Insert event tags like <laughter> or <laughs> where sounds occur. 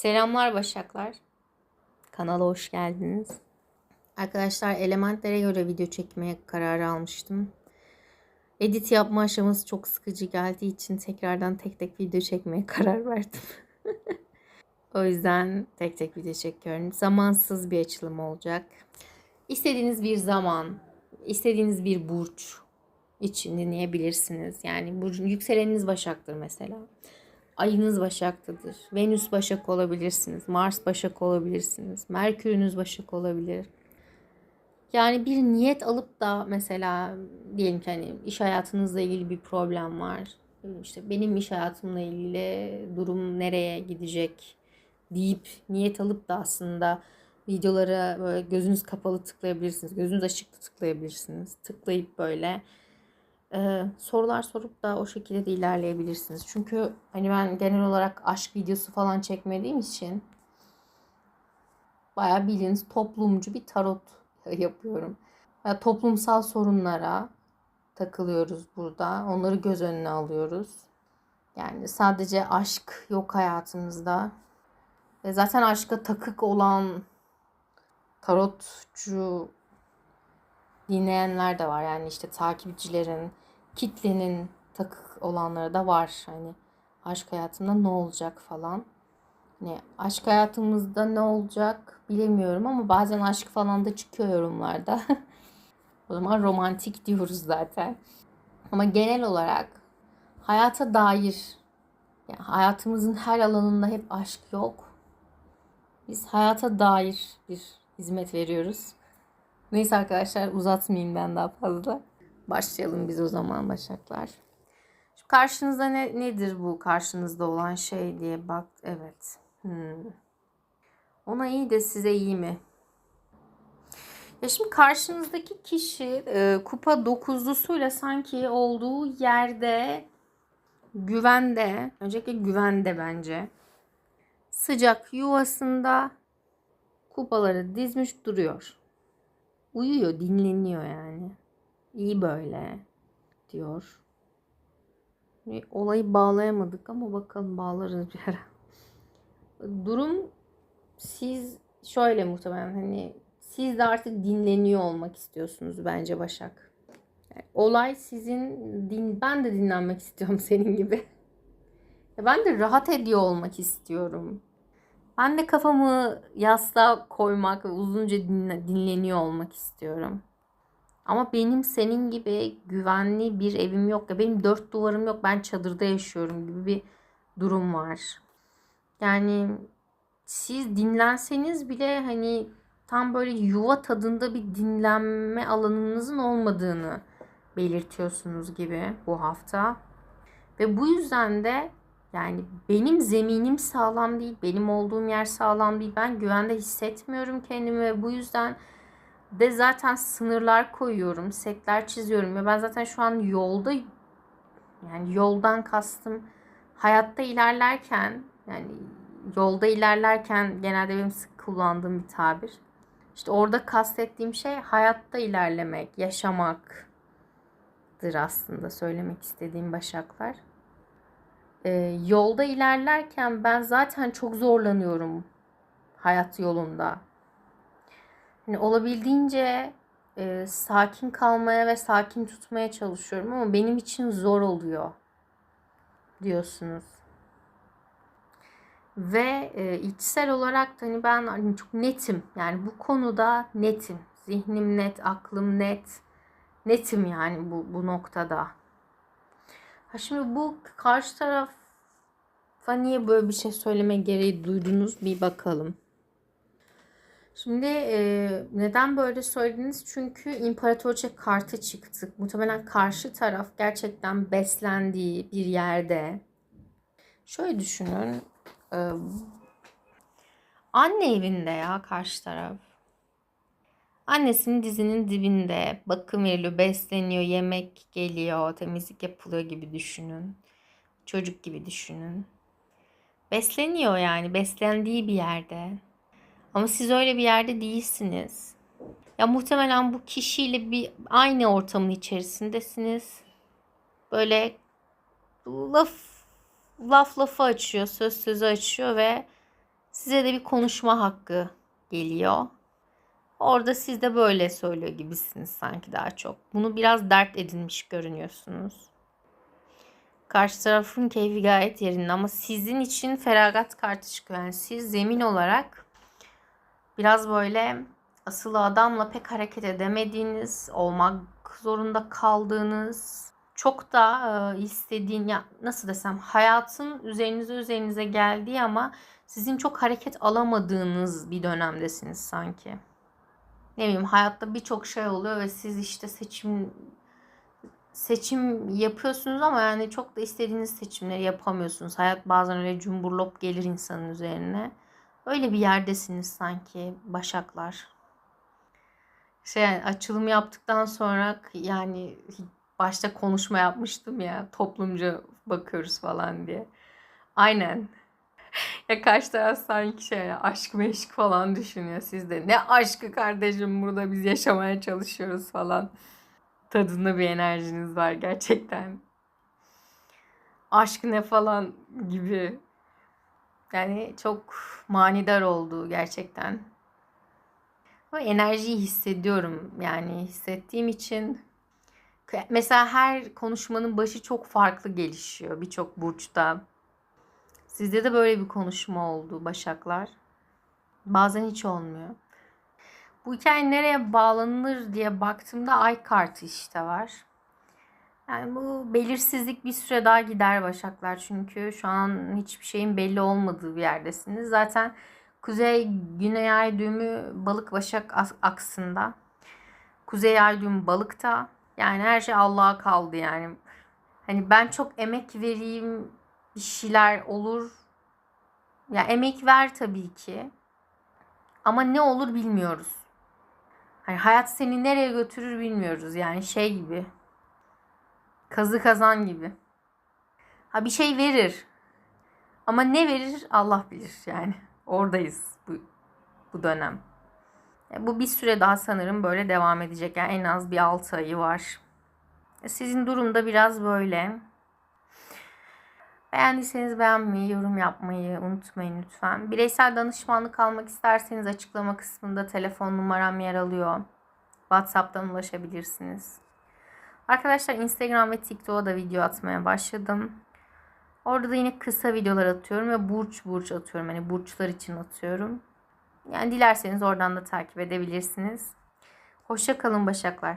Selamlar Başaklar. Kanala hoş geldiniz. Arkadaşlar elementlere göre video çekmeye kararı almıştım. Edit yapma aşaması çok sıkıcı geldiği için tekrardan tek tek video çekmeye <laughs> karar verdim. <laughs> o yüzden tek tek video çekiyorum. Zamansız bir açılım olacak. İstediğiniz bir zaman, istediğiniz bir burç için dinleyebilirsiniz. Yani burcun yükseleniniz Başak'tır mesela. Ayınız Başak'tadır. Venüs Başak olabilirsiniz. Mars Başak olabilirsiniz. Merkürünüz Başak olabilir. Yani bir niyet alıp da mesela diyelim ki hani iş hayatınızla ilgili bir problem var. İşte benim iş hayatımla ilgili durum nereye gidecek deyip niyet alıp da aslında videolara böyle gözünüz kapalı tıklayabilirsiniz. Gözünüz açık tıklayabilirsiniz. Tıklayıp böyle e, sorular sorup da o şekilde de ilerleyebilirsiniz. Çünkü hani ben genel olarak aşk videosu falan çekmediğim için bayağı bildiğiniz toplumcu bir tarot <laughs> yapıyorum. Yani toplumsal sorunlara takılıyoruz burada. Onları göz önüne alıyoruz. Yani sadece aşk yok hayatımızda. Ve zaten aşka takık olan tarotçu dinleyenler de var. Yani işte takipçilerin, kitlenin takık olanları da var. Hani aşk hayatında ne olacak falan. Hani aşk hayatımızda ne olacak bilemiyorum ama bazen aşk falan da çıkıyor yorumlarda. <laughs> o zaman romantik diyoruz zaten. Ama genel olarak hayata dair yani hayatımızın her alanında hep aşk yok. Biz hayata dair bir hizmet veriyoruz. Neyse arkadaşlar uzatmayayım ben daha fazla. Başlayalım biz o zaman Başaklar. Şu karşınızda ne, nedir bu karşınızda olan şey diye bak. Evet. Hmm. Ona iyi de size iyi mi? Ya şimdi karşınızdaki kişi e, kupa dokuzlusuyla sanki olduğu yerde güvende, öncelikle güvende bence. Sıcak yuvasında kupaları dizmiş duruyor. Uyuyor, dinleniyor yani. İyi böyle diyor. Olayı bağlayamadık ama bakalım bağlarız bir ara. Durum siz şöyle muhtemelen hani siz de artık dinleniyor olmak istiyorsunuz bence Başak. Olay sizin din ben de dinlenmek istiyorum <laughs> senin gibi. ben de rahat ediyor olmak istiyorum. Ben de kafamı yastığa koymak ve uzunca dinle, dinleniyor olmak istiyorum. Ama benim senin gibi güvenli bir evim yok ya benim dört duvarım yok ben çadırda yaşıyorum gibi bir durum var. Yani siz dinlenseniz bile hani tam böyle yuva tadında bir dinlenme alanınızın olmadığını belirtiyorsunuz gibi bu hafta. Ve bu yüzden de yani benim zeminim sağlam değil, benim olduğum yer sağlam değil. Ben güvende hissetmiyorum kendimi ve bu yüzden de zaten sınırlar koyuyorum, setler çiziyorum ve ben zaten şu an yolda yani yoldan kastım hayatta ilerlerken yani yolda ilerlerken genelde benim sık kullandığım bir tabir. İşte orada kastettiğim şey hayatta ilerlemek, yaşamaktır aslında söylemek istediğim başaklar. Ee, yolda ilerlerken ben zaten çok zorlanıyorum hayat yolunda. Hani olabildiğince e, sakin kalmaya ve sakin tutmaya çalışıyorum ama benim için zor oluyor diyorsunuz. Ve e, içsel olarak da hani ben hani çok netim. Yani bu konuda netim. Zihnim net, aklım net. Netim yani bu, bu noktada. Ha şimdi bu karşı tarafa niye böyle bir şey söyleme gereği duydunuz bir bakalım. Şimdi e, neden böyle söylediniz? Çünkü imparatorça kartı çıktı. Muhtemelen karşı taraf gerçekten beslendiği bir yerde. Şöyle düşünün. E, anne evinde ya karşı taraf. Annesinin dizinin dibinde bakım veriliyor, besleniyor, yemek geliyor, temizlik yapılıyor gibi düşünün. Çocuk gibi düşünün. Besleniyor yani, beslendiği bir yerde. Ama siz öyle bir yerde değilsiniz. Ya muhtemelen bu kişiyle bir aynı ortamın içerisindesiniz. Böyle laf laf lafı açıyor, söz sözü açıyor ve Size de bir konuşma hakkı geliyor. Orada siz de böyle söylüyor gibisiniz sanki daha çok. Bunu biraz dert edinmiş görünüyorsunuz. Karşı tarafın keyfi gayet yerinde ama sizin için feragat kartı çıkıyor. Yani siz zemin olarak biraz böyle asıl adamla pek hareket edemediğiniz, olmak zorunda kaldığınız, çok da e, istediğin ya nasıl desem hayatın üzerinize üzerinize geldiği ama sizin çok hareket alamadığınız bir dönemdesiniz sanki. Ne bileyim hayatta birçok şey oluyor ve siz işte seçim seçim yapıyorsunuz ama yani çok da istediğiniz seçimleri yapamıyorsunuz. Hayat bazen öyle cumburlop gelir insanın üzerine. Öyle bir yerdesiniz sanki Başaklar. Şey yani açılım yaptıktan sonra yani başta konuşma yapmıştım ya toplumca bakıyoruz falan diye. Aynen. <laughs> ya karşı taraf sanki şey aşk meşk falan düşünüyor sizde. Ne aşkı kardeşim burada biz yaşamaya çalışıyoruz falan. Tadında bir enerjiniz var gerçekten. Aşk ne falan gibi. Yani çok manidar oldu gerçekten. O enerjiyi hissediyorum yani hissettiğim için mesela her konuşmanın başı çok farklı gelişiyor birçok burçta. Sizde de böyle bir konuşma oldu Başaklar. Bazen hiç olmuyor. Bu hikaye nereye bağlanır diye baktığımda ay kartı işte var. Yani bu belirsizlik bir süre daha gider Başaklar. Çünkü şu an hiçbir şeyin belli olmadığı bir yerdesiniz. Zaten Kuzey Güney Ay düğümü Balık Başak aksında. Kuzey Ay düğümü Balıkta. Yani her şey Allah'a kaldı yani. Hani ben çok emek vereyim bir şeyler olur. Ya emek ver tabii ki. Ama ne olur bilmiyoruz. Hani hayat seni nereye götürür bilmiyoruz. Yani şey gibi. Kazı kazan gibi. Ha bir şey verir. Ama ne verir Allah bilir yani. Oradayız bu, bu dönem. Bu bir süre daha sanırım böyle devam edecek. Yani en az bir 6 ayı var. Sizin durumda biraz böyle. Beğendiyseniz beğenmeyi, yorum yapmayı unutmayın lütfen. Bireysel danışmanlık almak isterseniz açıklama kısmında telefon numaram yer alıyor. WhatsApp'tan ulaşabilirsiniz. Arkadaşlar Instagram ve TikTok'a da video atmaya başladım. Orada da yine kısa videolar atıyorum ve burç burç atıyorum. Hani burçlar için atıyorum. Yani dilerseniz oradan da takip edebilirsiniz. Hoşça kalın Başaklar.